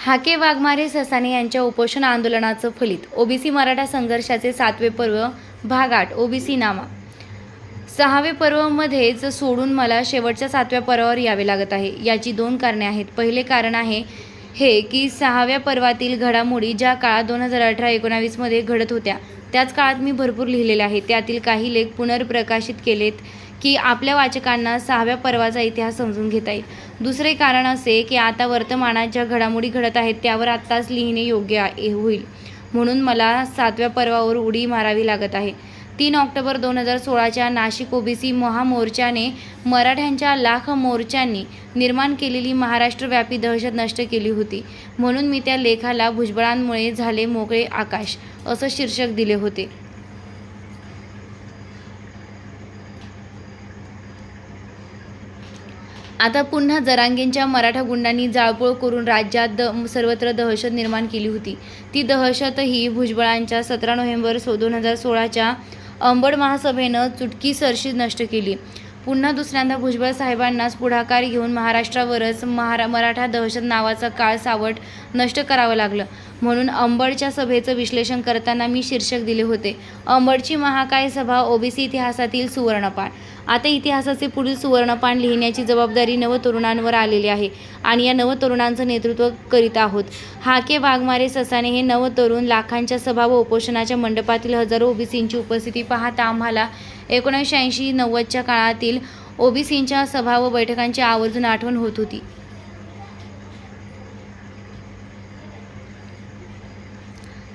हाके वाघमारे ससाने यांच्या उपोषण आंदोलनाचं फलित. ओबीसी मराठा संघर्षाचे सातवे पर्व भाग आठ ओबीसी नामा. सहावे पर्वमध्येच सोडून मला शेवटच्या सातव्या पर्वावर यावे लागत आहे. याची दोन कारणे आहेत. पहिले कारण आहे हे की सहाव्या पर्वातील घडामोडी ज्या काळात दोन हजार अठरा एकोणावीसमध्ये घडत होत्या त्याच काळात मी भरपूर लिहिलेले आहे. त्यातील काही लेख पुनर्प्रकाशित केलेत. की आपल्या वाचकांना सहाव्या पर्वाचा इतिहास समजून घेता येईल. दुसरे कारण असे की आता वर्तमानात ज्या घडामोडी घडत आहेत त्यावर आत्ताच लिहिणे योग्य आहे होईल. म्हणून मला सातव्या पर्वावर उडी मारावी लागत आहे. तीन ऑक्टोबर दोन हजार सोळाच्या नाशिक ओबीसी महामोर्चाने मराठ्यांच्या लाख मोर्चांनी निर्माण केलेली महाराष्ट्रव्यापी दहशत नष्ट केली होती. म्हणून मी त्या लेखाला भुजबळांमुळे झाले मोकळे आकाश असं शीर्षक दिले होते. आता पुन्हा जरांगेंच्या मराठा गुंडांनी जाळपोळ करून राज्यात द सर्वत्र दहशत निर्माण केली होती. ती दहशतही भुजबळांच्या सतरा नोव्हेंबर सो दोन हजार सोळाच्या अंबड महासभेनं चुटकीसरशी नष्ट केली. पुन्हा दुसऱ्यांदा भुजबळ साहेबांनाच पुढाकार घेऊन महाराष्ट्रावरच महारा मराठा दहशत नावाचा काळ सावट नष्ट करावं लागलं. म्हणून अंबडच्या सभेचं विश्लेषण करताना मी शीर्षक दिले होते. अंबडची महाकाय सभा ओबीसी इतिहासातील सुवर्णपान. आता इतिहासाचे पुढील सुवर्णपान लिहिण्याची जबाबदारी नवतरुणांवर आलेली आहे आणि या नवतरुणांचं नेतृत्व करीत आहोत. हाके वाघमारे ससाने हे नवतरुण लाखांच्या सभा व उपोषणाच्या मंडपातील हजारो ओबीसींची उपस्थिती पाहता आम्हाला एकोणीसशे ऐंशी नव्वदच्या काळातील ओबीसींच्या सभा व बैठकांची आवर्जून आठवण होत होती.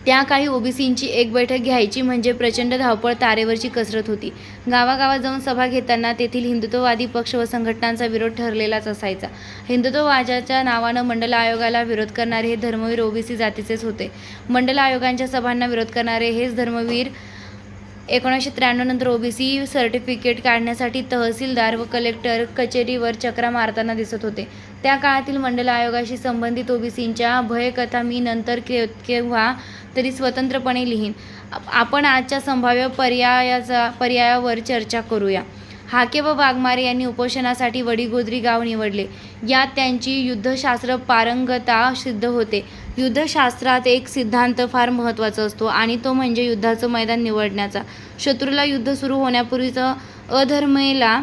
त्या काळी ओबीसींची एक बैठक घ्यायची म्हणजे प्रचंड धावपळ तारेवरची कसरत होती. गावागावात जाऊन सभा घेताना तेथील हिंदुत्ववादी पक्ष व संघटनांचा विरोध ठरलेलाच असायचा. हिंदुत्ववादाच्या नावानं मंडल आयोगाला विरोध करणारे हे धर्मवीर ओबीसी जातीचेच होते. मंडल आयोगांच्या सभांना विरोध करणारे हेच धर्मवीर एकोणीसशे त्र्याण्णव नंतर सी सर्टिफिकेट काढण्यासाठी तहसीलदार व कलेक्टर कचेरीवर चक्रा मारताना दिसत होते. त्या काळातील मंडल आयोगाशी संबंधित ओ बी सींच्या भयकथा मी नंतर के केव्हा तरी स्वतंत्रपणे लिहीन. आपण आजच्या संभाव्य पर्यायाचा पर्यायावर चर्चा करूया. हाके व वाघमारे यांनी उपोषणासाठी वडीगोद्री गाव निवडले. यात त्यांची युद्धशास्त्र पारंगता सिद्ध होते. युद्धशास्त्रात एक सिद्धांत फार महत्त्वाचा असतो आणि तो म्हणजे युद्धाचं मैदान निवडण्याचा. शत्रूला युद्ध सुरू होण्यापूर्वीचं अधर्मेला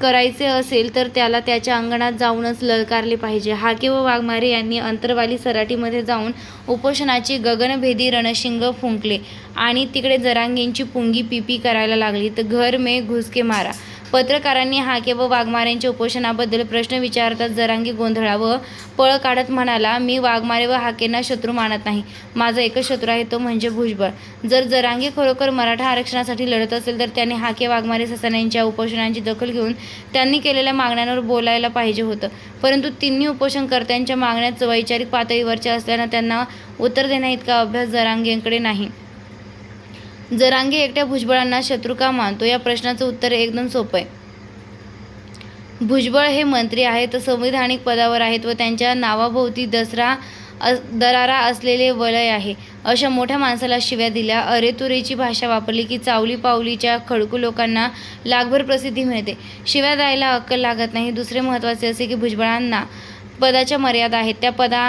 करायचे असेल तर त्याला त्याच्या अंगणात जाऊनच ललकारले पाहिजे. हाके व वाघमारे यांनी अंतरवाली सराटीमध्ये जाऊन उपोषणाची गगनभेदी रणशिंग फुंकले आणि तिकडे जरांगेंची पुंगी पिपी करायला लागली. तर घर मे घुसके मारा. पत्रकारांनी हाके व वाघमाऱ्यांच्या उपोषणाबद्दल प्रश्न विचारतात जरांगी गोंधळा व पळ काढत म्हणाला मी वाघमारे व हाकेंना शत्रू मानत नाही. माझा एकच शत्रू आहे तो म्हणजे भुजबळ. जर जरांगी खरोखर मराठा आरक्षणासाठी लढत असेल तर त्यांनी हाके वाघमारे ससाण्यांच्या उपोषणांची दखल घेऊन त्यांनी केलेल्या मागण्यांवर बोलायला पाहिजे होतं. परंतु तिन्ही उपोषणकर्त्यांच्या मागण्याच वैचारिक पातळीवरच्या असल्यानं त्यांना उत्तर देण्याइतका अभ्यास जरांगेंकडे नाही. जरांगे एकट्या भुजबळांना शत्रू का मानतो. या प्रश्नाचं उत्तर एकदम सोपं आहे. भुजबळ हे मंत्री आहेत संविधानिक पदावर आहेत व त्यांच्या नावाभोवती दसरा अस दरारा असलेले वलय आहे. अशा मोठ्या माणसाला शिव्या दिल्या. अरेतुरेची भाषा वापरली की चावली पावलीच्या खडकू लोकांना लागभर प्रसिद्धी मिळते. शिव्या द्यायला अक्कल लागत नाही. दुसरे महत्त्वाचे असे की भुजबळांना पदाच्या मर्यादा आहेत. त्या पदा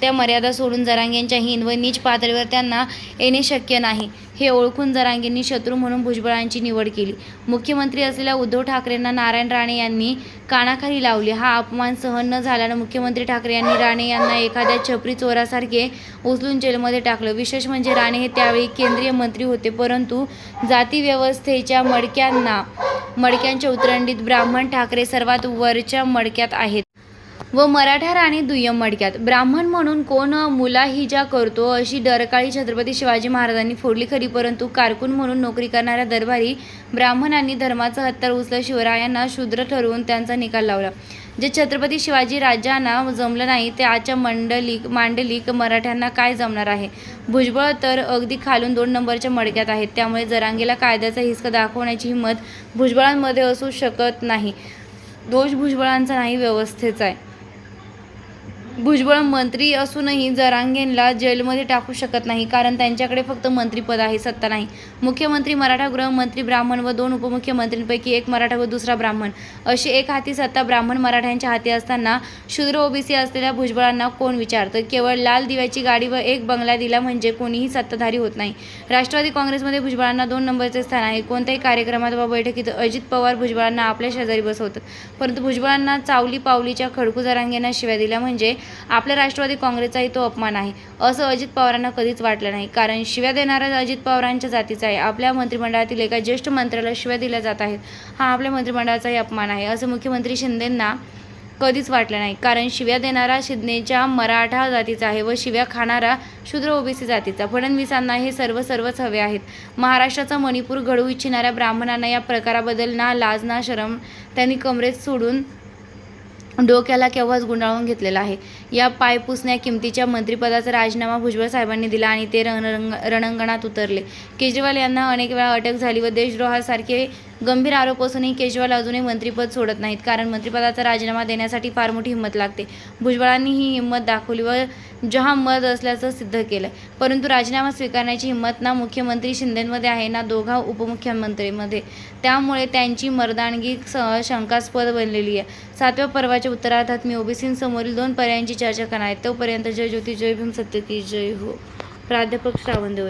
त्या मर्यादा सोडून जरांगेंच्या हीन व नीच पातळीवर त्यांना येणे शक्य नाही. हे ओळखून जरांगेंनी शत्रू म्हणून भुजबळांची निवड केली. मुख्यमंत्री असलेल्या उद्धव ठाकरेंना नारायण राणे यांनी कानाखाली लावली. हा अपमान सहन न झाल्यानं मुख्यमंत्री ठाकरे यांनी राणे यांना एखाद्या छपरी चोरासारखे उचलून जेलमध्ये टाकलं. विशेष म्हणजे राणे हे त्यावेळी केंद्रीय मंत्री होते परंतु जातीव्यवस्थेच्या मडक्यांना मडक्यांच्या उतरंडीत ब्राह्मण ठाकरे सर्वात वरच्या मडक्यात आहेत. व मराठा राणी दुय्यम मडक्यात. ब्राह्मण म्हणून कोण मुलाहिजा करतो अशी डरकाळी छत्रपती शिवाजी महाराजांनी फोडली खरी परंतु कारकून म्हणून नोकरी करणाऱ्या दरबारी ब्राह्मणांनी धर्माचं हत्यार उचलं शिवरायांना शूद्र ठरवून त्यांचा निकाल लावला. जे छत्रपती शिवाजी राजांना जमलं नाही ते आजच्या मंडलिक मांडलिक मराठ्यांना काय जमणार आहे? भुजबळ तर अगदी खालून दोन नंबरच्या मडक्यात आहेत. त्यामुळे जरांगेला कायद्याचा हिसका दाखवण्याची हिंमत भुजबळांमध्ये असू शकत नाही. दोष भुजबळांचा नाही व्यवस्थेचा आहे. भुजबळ मंत्री असूनही जरांगेंना जेलमध्ये टाकू शकत नाही कारण त्यांच्याकडे फक्त मंत्रीपद आहे सत्ता नाही. मुख्यमंत्री मराठा गृहमंत्री ब्राह्मण व दोन उपमुख्यमंत्र्यांपैकी एक मराठा व दुसरा ब्राह्मण. अशी एक हाती सत्ता ब्राह्मण मराठ्यांच्या हाती असताना शूद्र ओबीसी असलेल्या भुजबळांना कोण विचारतं? केवळ लाल दिव्याची गाडी व एक बंगला दिला म्हणजे कोणीही सत्ताधारी होत नाही. राष्ट्रवादी काँग्रेसमध्ये भुजबळांना दोन नंबरचे स्थान आहे. कोणत्याही कार्यक्रमात व बैठकीत अजित पवार भुजबळांना आपल्या शेजारी बसवतात. परंतु भुजबळांना चावली पावलीच्या खडकू जरांगेंना शिव्या दिल्या म्हणजे आपल्या राष्ट्रवादी काँग्रेसचाही तो अपमान आहे. असं अजित पवारांना कधीच वाटलं नाही. कारण शिव्या देणारा अजित पवारांच्या जातीचा आहे आपल्या मंत्रिमंडळातील एका ज्येष्ठ मंत्र्याला शिव्या दिल्या जात आहेत हा आपल्या मंत्रिमंडळाचाही अपमान आहे. असं मुख्यमंत्री शिंदेंना कधीच वाटलं नाही. कारण शिव्या देणारा शिंदेच्या मराठा जातीचा आहे व शिव्या खाणारा शूद्र ओबीसी जातीचा. फडणवीसांना हे सर्व सर्वच हवे आहेत. महाराष्ट्राचा मणिपूर घडवू इच्छिणाऱ्या ब्राह्मणांना या प्रकाराबद्दल ना लाज ना शरम त्यांनी कमरेत सोडून डोक्याला केव्हाच गुंडाळून घेतलेला आहे. या पायपुसण्या किमतीच्या मंत्रिपदाचा राजीनामा भुजबळ साहेबांनी दिला आणि ते रणरंग रणंगणात उतरले. केजरीवाल यांना अनेक वेळा अटक झाली व देशद्रोहासारखे गंभीर आरोप असूनही केजरीवाल अजूनही मंत्रिपद सोडत नाहीत. कारण मंत्रिपदाचा राजीनामा देण्यासाठी फार मोठी हिंमत लागते. भुजबळांनी ही हिंमत दाखवली व जहां मत असल्याचं सिद्ध केलं परंतु राजीनामा स्वीकारण्याची हिंमत ना मुख्यमंत्री शिंदेमध्ये आहे ना दोघा उपमुख्यमंत्रीमध्ये. त्यामुळे त्यांची मर्दानगी स- शंकास्पद बनलेली आहे. सातव्या पर्वाच्या उत्तरार्धात मी ओबीसींसमोरील दोन पर्यायांची चर्चा करणार आहे. तोपर्यंत जय ज्योती जय भीम सत्य की जय हो. प्राध्यापक श्रावण देवरे.